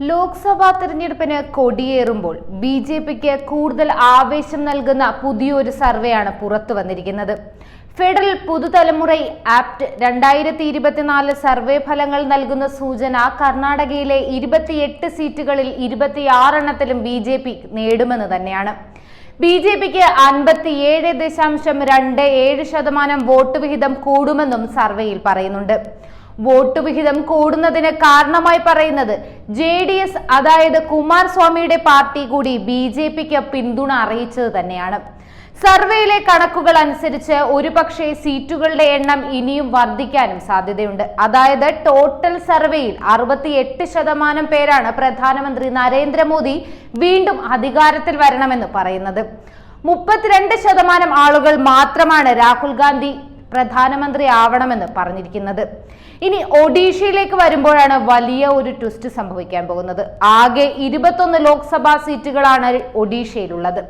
ലോക്സഭാ തെരഞ്ഞെടുപ്പിന് കൊടിയേറുമ്പോൾ B J പിക്ക് കൂടുതൽ ആവേശം നൽകുന്ന പുതിയൊരു സർവേയാണ് പുറത്തു വന്നിരിക്കുന്നത്. ഫെഡറൽ പുതുതലമുറ ആപ്റ്റ് രണ്ടായിരത്തി ഇരുപത്തിനാല് സർവേ ഫലങ്ങൾ നൽകുന്ന സൂചന കർണാടകയിലെ ഇരുപത്തിയെട്ട് സീറ്റുകളിൽ ഇരുപത്തിയാറെണ്ണത്തിലും ബി ജെ പി നേടുമെന്ന് തന്നെയാണ്. ബി ജെ പിക്ക് അൻപത്തിയേഴ് ദശാംശം രണ്ട് ഏഴ് ശതമാനം വോട്ട് വിഹിതം കൂടുമെന്നും സർവേയിൽ പറയുന്നുണ്ട്. വോട്ട് വിഹിതം കൂടുന്നതിന് കാരണമായി പറയുന്നത് ജെ ഡി എസ് അതായത് കുമാരസ്വാമിയുടെ പാർട്ടി കൂടി ബി ജെ പിക്ക് പിന്തുണ അറിയിച്ചത് തന്നെയാണ്. സർവേയിലെ കണക്കുകൾ അനുസരിച്ച് ഒരുപക്ഷെ സീറ്റുകളുടെ എണ്ണം ഇനിയും വർദ്ധിക്കാനും സാധ്യതയുണ്ട്. അതായത് ടോട്ടൽ സർവേയിൽ അറുപത്തി എട്ട് ശതമാനം പേരാണ് പ്രധാനമന്ത്രി നരേന്ദ്രമോദി വീണ്ടും അധികാരത്തിൽ വരണമെന്ന് പറയുന്നത്. മുപ്പത്തിരണ്ട് ശതമാനം ആളുകൾ മാത്രമാണ് രാഹുൽ ഗാന്ധി പ്രധാനമന്ത്രി ആവണമെന്ന് പറഞ്ഞിരിക്കുന്നത്. ഇനി ഒഡീഷയിലേക്ക് വരുമ്പോഴാണ് വലിയ ഒരു ട്വിസ്റ്റ് സംഭവിക്കാൻ പോകുന്നത്. ആകെ ഇരുപത്തൊന്ന് ലോക്സഭാ സീറ്റുകളാണ് ഒഡീഷയിലുള്ളത്.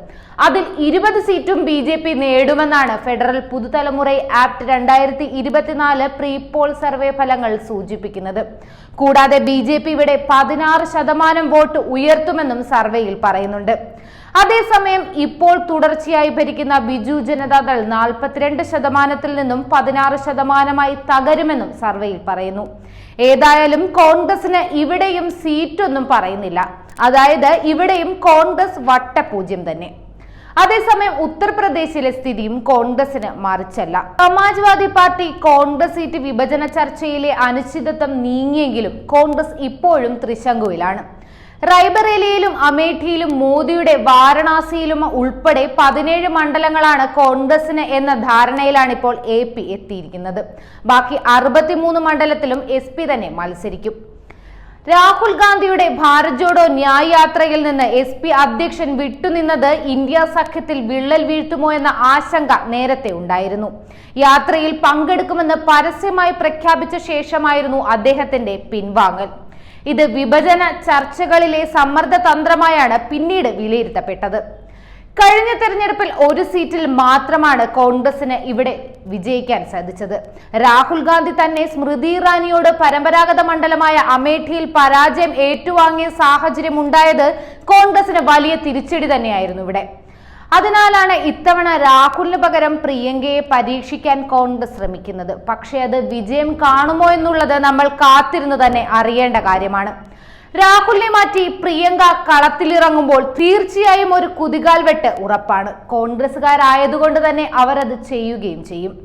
അതിൽ ഇരുപത് സീറ്റും ബി ജെ പി നേടുമെന്നാണ് ഫെഡറൽ പുതുതലമുറ ആപ്റ്റ് രണ്ടായിരത്തി ഇരുപത്തിനാല് പ്രീ പോൾ സർവേ ഫലങ്ങൾ സൂചിപ്പിക്കുന്നത്. കൂടാതെ ബി ജെ പി ഇവിടെ പതിനാറ് ശതമാനം വോട്ട് ഉയർത്തുമെന്നും സർവേയിൽ പറയുന്നുണ്ട്. അതേസമയം ഇപ്പോൾ തുടർച്ചയായി ഭരിക്കുന്ന ബിജു ജനതാദൾ നാൽപ്പത്തിരണ്ട് ശതമാനത്തിൽ നിന്നും പതിനാറ് ശതമാനമായി തകരുമെന്നും സർവേയിൽ പറയുന്നു. ഏതായാലും കോൺഗ്രസിന് ഇവിടെയും സീറ്റൊന്നും പറയുന്നില്ല. അതായത് ഇവിടെയും കോൺഗ്രസ് വട്ടപൂജ്യം തന്നെ. അതേസമയം ഉത്തർപ്രദേശിലെ സ്ഥിതിയും കോൺഗ്രസിന് മറിച്ചല്ല. സമാജ്വാദി പാർട്ടി കോൺഗ്രസ് സീറ്റ് വിഭജന ചർച്ചയിലെ അനിശ്ചിതത്വം നീങ്ങിയെങ്കിലും കോൺഗ്രസ് ഇപ്പോഴും ത്രിശങ്കുവിലാണ്. റൈബറേലിയയിലും അമേഠിയിലും മോദിയുടെ വാരണാസിയിലും ഉൾപ്പെടെ പതിനേഴ് മണ്ഡലങ്ങളാണ് കോൺഗ്രസിന് എന്ന ധാരണയിലാണ് ഇപ്പോൾ എ പി എത്തിയിരിക്കുന്നത്. ബാക്കി അറുപത്തിമൂന്ന് മണ്ഡലത്തിലും എസ് പി തന്നെ മത്സരിക്കും. രാഹുൽ ഗാന്ധിയുടെ ഭാരത് ജോഡോ ന്യായ് യാത്രയിൽ നിന്ന് എസ് പി അധ്യക്ഷൻ വിട്ടുനിന്നത് ഇന്ത്യ സഖ്യത്തിൽ വിള്ളൽ വീഴ്ത്തുമോ എന്ന ആശങ്ക നേരത്തെ ഉണ്ടായിരുന്നു. യാത്രയിൽ പങ്കെടുക്കുമെന്ന് പരസ്യമായി പ്രഖ്യാപിച്ച ശേഷമായിരുന്നു അദ്ദേഹത്തിന്റെ പിൻവാങ്ങൽ. ഇത് വിഭജന ചർച്ചകളിലെ സമ്മർദ്ദ തന്ത്രമായാണ് പിന്നീട് വിലയിരുത്തപ്പെട്ടത്. കഴിഞ്ഞ തെരഞ്ഞെടുപ്പിൽ ഒരു സീറ്റിൽ മാത്രമാണ് കോൺഗ്രസിന് ഇവിടെ വിജയിക്കാൻ സാധിച്ചത്. രാഹുൽ ഗാന്ധി തന്നെ സ്മൃതി ഇറാനിയോട് പരമ്പരാഗത മണ്ഡലമായ അമേഠിയിൽ പരാജയം ഏറ്റുവാങ്ങിയ സാഹചര്യം ഉണ്ടായത് കോൺഗ്രസിന് വലിയ തിരിച്ചടി തന്നെയായിരുന്നു ഇവിടെ. അതിനാലാണ് ഇത്തവണ രാഹുലിന് പകരം പ്രിയങ്കയെ പരീക്ഷിക്കാൻ കോൺഗ്രസ് ശ്രമിക്കുന്നത്. പക്ഷേ അത് വിജയം കാണുമോ എന്നുള്ളത് നമ്മൾ കാത്തിരുന്ന് തന്നെ അറിയേണ്ട കാര്യമാണ്. രാഹുലിനെ മാറ്റി പ്രിയങ്ക കളത്തിലിറങ്ങുമ്പോൾ തീർച്ചയായും ഒരു കുതികാൽ വെട്ട് ഉറപ്പാണ്. കോൺഗ്രസുകാരായതുകൊണ്ട് തന്നെ അവരത് ചെയ്യുകയും ചെയ്യും.